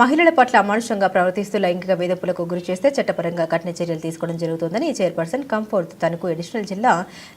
మహిళల పట్ల అమానుషంగా ప్రవర్తిస్తూ లైంగిక వేధింపులకు గురి చేస్తే చట్టపరంగా కఠిన చర్యలు తీసుకోవడం జరుగుతుందని చైర్పర్సన్ కంఫోర్త్ తనకు అడిషనల్ జిల్లా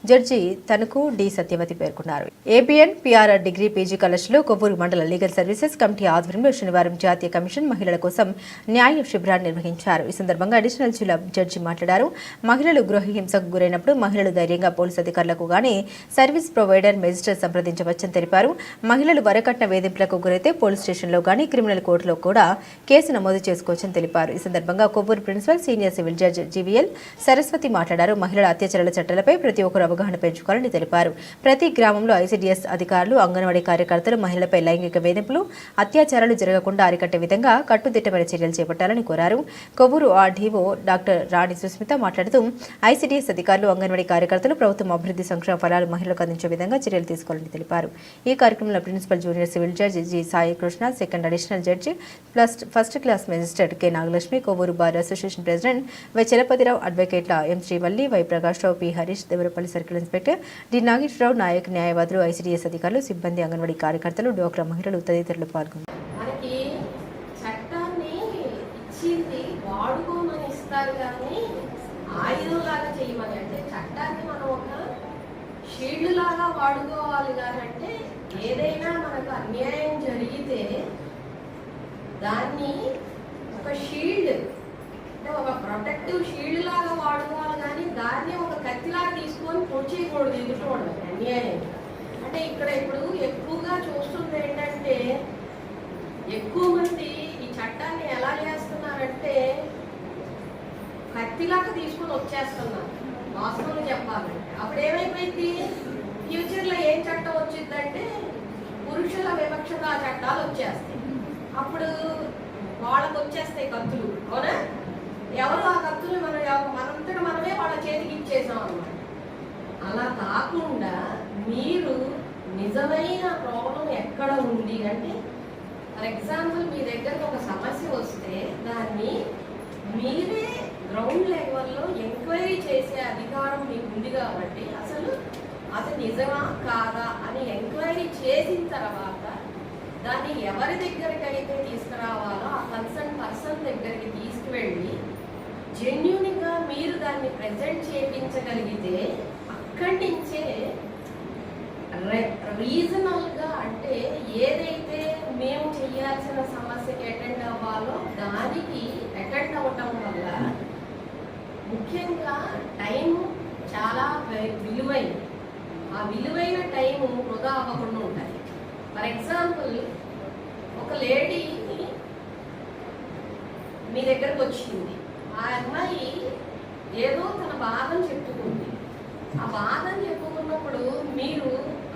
జడ్జి తనకు డి సత్యవతి పేర్కొన్నారు. ఏబిఎన్ పిఆర్ఆర్ డిగ్రీ పీజీ కళాశాలలో కొవ్వూరు మండల లీగల్ సర్వీసెస్ కమిటీ ఆధ్వర్యంలో శనివారం జాతీయ కమిషన్ మహిళల కోసం న్యాయ శిబిరాన్ని నిర్వహించారు. ఈ సందర్భంగా అడిషనల్ జిల్లా జడ్జి మాట్లాడారు. మహిళలు గృహ హింసకు గురైనప్పుడు మహిళలు ధైర్యంగా పోలీసు అధికారులకు గాని సర్వీస్ ప్రొవైడర్ మెజిస్టర్ సంప్రదించవచ్చని తెలిపారు. మహిళలు వరకట్న వేధింపులకు గురైతే పోలీస్ స్టేషన్లో గాని క్రిమినల్ కోర్టులో కూడా కేసు నమోదు చేసుకోవచ్చని తెలిపారు. ఈ సందర్భంగా Kovvur principal senior civil judge GVL Saraswati మాట్లాడారు. మహిళల అత్యాచారాల చట్టాలపై ప్రతి ఒక్కరు అవగాహన పెంచుకోవాలని తెలిపారు. ప్రతి గ్రామంలో ఐసీడీఎస్ అధికారులు అంగన్వాడీ కార్యకర్తలు మహిళలపై లైంగిక వేధింపులు అత్యాచారాలు జరగకుండా అరికట్టే విధంగా కట్టుదిట్టమైన చర్యలు చేపట్టాలని కోరారు. కొవ్వూరు ఆర్డీఓ డాక్టర్ రాణి సుస్మిత మాట్లాడుతూ ఐసీడీఎస్ అధికారులు అంగన్వాడీ కార్యకర్తలు ప్రభుత్వం అభివృద్ధి సంక్షేమ ఫలాలు మహిళలకు అందించే విధంగా చర్యలు తీసుకోవాలని తెలిపారు. ఈ కార్యక్రమంలో principal junior civil judge G Sai Krishna second additional judge plus first class magistrate K Nagalakshmi Kovvur bar association president Y Chalapathirao అడ్వకేట్ల M Srivalli Y Prakash Rao P Harish Devarapalli circle inspector D Nageswararao Naik న్యాయవాదులు ICDS అధికారులు సిబ్బంది అంగన్వాడీ కార్యకర్తలు డోక్రా మహిళలు తదితరులు పాల్గొన్నారు. ఇచ్చింది వాడుకోమని ఇస్తారు కానీ చేయమని అంటే చట్టాన్ని మనం ఒక షీల్డ్ లాగా వాడుకోవాలి కానీ అంటే ఏదైనా మనకు అన్యాయం జరిగితే దాన్ని ఒక షీల్డ్ అంటే ఒక ప్రొటెక్టివ్ షీల్డ్ లాగా వాడుకోవాలి కానీ దాన్ని ఒక కత్తిలాగా తీసుకొని పొడిచేయకూడదు చేయకూడదు. ఎదుర్కోవడం అన్యాయం. అంటే ఇక్కడ ఇప్పుడు ఎక్కువగా చూస్తుంది ఏంటంటే ఎక్కువ మంది ఈ చట్టాన్ని ఎలా చేస్తున్నారంటే కత్తిలాగా తీసుకొని వచ్చేస్తున్నారు. వాస్తవంగా చెప్పాలంటే. అప్పుడు ఏమైపోయింది ఫ్యూచర్లో ఏం చట్టం వచ్చిందంటే పురుషుల వివక్షత చట్టాలు వచ్చేస్తాయి అప్పుడు వాళ్ళకు వచ్చేస్తాయి కత్తులు. అవునా? ఎవరు ఆ కత్తులు మనం ఎవ- మనంతట మనమే వాళ్ళ చేతికి ఇచ్చేసాం అన్నమాట. అలా కాకుండా మీరు నిజమైన ప్రాబ్లం ఎక్కడ ఉంది అంటే ఫర్ ఎగ్జాంపుల్ మీ దగ్గరకు ఒక సమస్య వస్తే దాన్ని మీరే గ్రౌండ్ లెవెల్లో ఎంక్వైరీ చేసే అధికారం మీకు ఉంది కాబట్టి అసలు అది నిజమా కాదా అని ఎంక్వైరీ చేసిన తర్వాత దాన్ని ఎవరి దగ్గరికి అయితే తీసుకురావాలో ఆ కన్సర్న్ పర్సన్ దగ్గరికి తీసుకువెళ్ళి జెన్యున్గా మీరు దాన్ని ప్రజెంట్ చేయించగలిగితే అక్కడి నుంచే రీజనల్గా అంటే ఏదైతే మేము చేయాల్సిన సమస్యకి అటెండ్ అవ్వాలో దానికి అటెండ్ అవ్వటం వల్ల ముఖ్యంగా టైం చాలా విలువైన ఆ విలువైన టైం వృధా అవ్వకుండా ఉంటుంది ఫర్ ఎగ్జాంపుల్ ఒక లేడీ మీ దగ్గరకు వచ్చింది. ఆ అమ్మాయి ఏదో తన బాధను చెప్పుకుంది. ఆ బాధను చెప్పుకున్నప్పుడు మీరు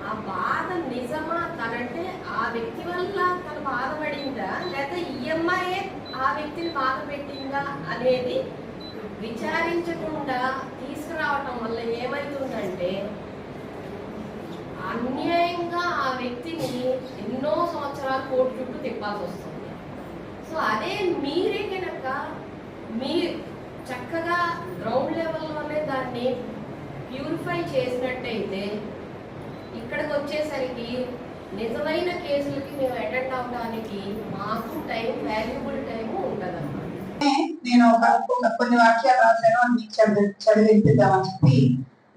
ఆ బాధ నిజమా తనంటే ఆ వ్యక్తి వల్ల తన బాధపడిందా లేదా ఈఎంఐఏ ఆ వ్యక్తిని బాధ పెట్టిందా అనేది విచారించకుండా తీసుకురావటం వల్ల ఏమవుతుందంటే అన్యాయంగా ఆ వ్యక్తిని కోర్టు చుట్టూ తిప్పాల్సి వస్తుంది. సో అదే మీరే కనుక మీ చక్కగా గ్రౌండ్ లెవెల్లోనే దాన్ని ప్యూరిఫై చేసినట్టయితే ఇక్కడికి వచ్చేసరికి నిజమైన కేసులకి మేము అటెండ్ అవడానికి మాకు టైం వాల్యుబుల్ టైం ఉంటుంది నేను ఒక కొన్ని వాక్యాలు రాశాను అని మీకు చదివి చదివిద్దామని చెప్పి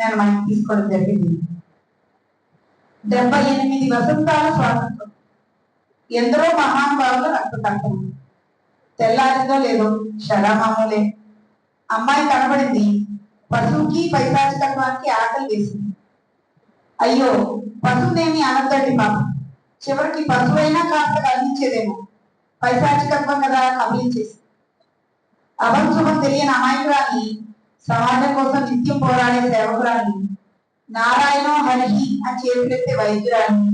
నేను మనకి తీసుకోవడం జరిగింది. డెబ్బై ఎనిమిది వసంతాల స్వాతంత్రం. ఎందరో మహానుభావుల రక్తకంఠం తెల్లారిందో లేదో శరామామూలే అమ్మాయి కనబడింది. పశువుకి పైశాచికత్వానికి ఆకలి వేసింది. అయ్యో పశువునేమి అనద్దండి పాప. చివరికి పశువైనా కాస్త కనిపించేదేమో పైశాచికత్వం కదా కమిలించేసి అభంశుభం తెలియని అమాయకురాన్ని సమాజం కోసం నిత్యం పోరాడే సేవకురాన్ని నారాయణ హరిహి అని చేతులెత్తే వైద్యురాన్ని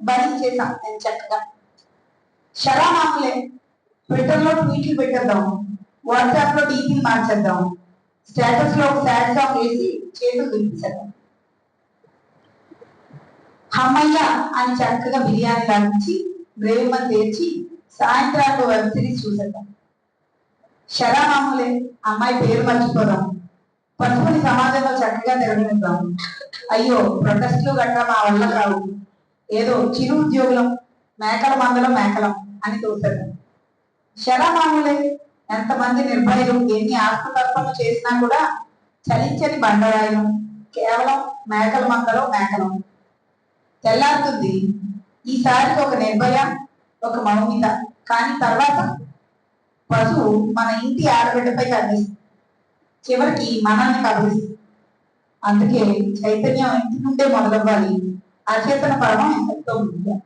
భరించేశాం నేను చక్కగా. శరామాములే ట్విట్టర్లో ట్వీట్లు పెట్టేద్దాం వాట్సాప్లో డీపీలు మార్చేద్దాం స్టేటస్లో ఒక శాడ్ సాంగ్ వేసి చేతులు దులిపేసేద్దాం అమ్మయ్య అని చక్కగా బిర్యానీ లాగించి గ్రేవీ మంది తెచ్చి సాయంత్రానికి వెబ్ సిరీస్ చూసేద్దాం. శరామాములే అమ్మాయి పేరు మర్చిపోదాం. పసుపుని సమాజంలో చక్కగా తిరగనిద్దాం అయ్యో ప్రొటెస్ట్లు గట్రా మా వల్ల కావు. ఏదో చిరు ఉద్యోగులం మేకల మందలం మేకలం. అని చూశాడు శరమాములే ఎంతమంది నిర్భయులు ఎన్ని ఆత్మతత్వము చేసినా కూడా చలించని బండరాయలు కేవలం మేకల మందలో మేకలు. తెల్లారుతుంది. ఈసారి ఒక నిర్భయ ఒక మౌమిత కానీ తర్వాత పశువు మన ఇంటి ఆడబిడ్డపై కనిపిస్తుంది చివరికి మనల్ని కబలిస్తుంది అందుకే చైతన్యం ఇంటి నుండే మొదలవ్వాలి. అచేతన పరమం ఎంతో ముఖ్యం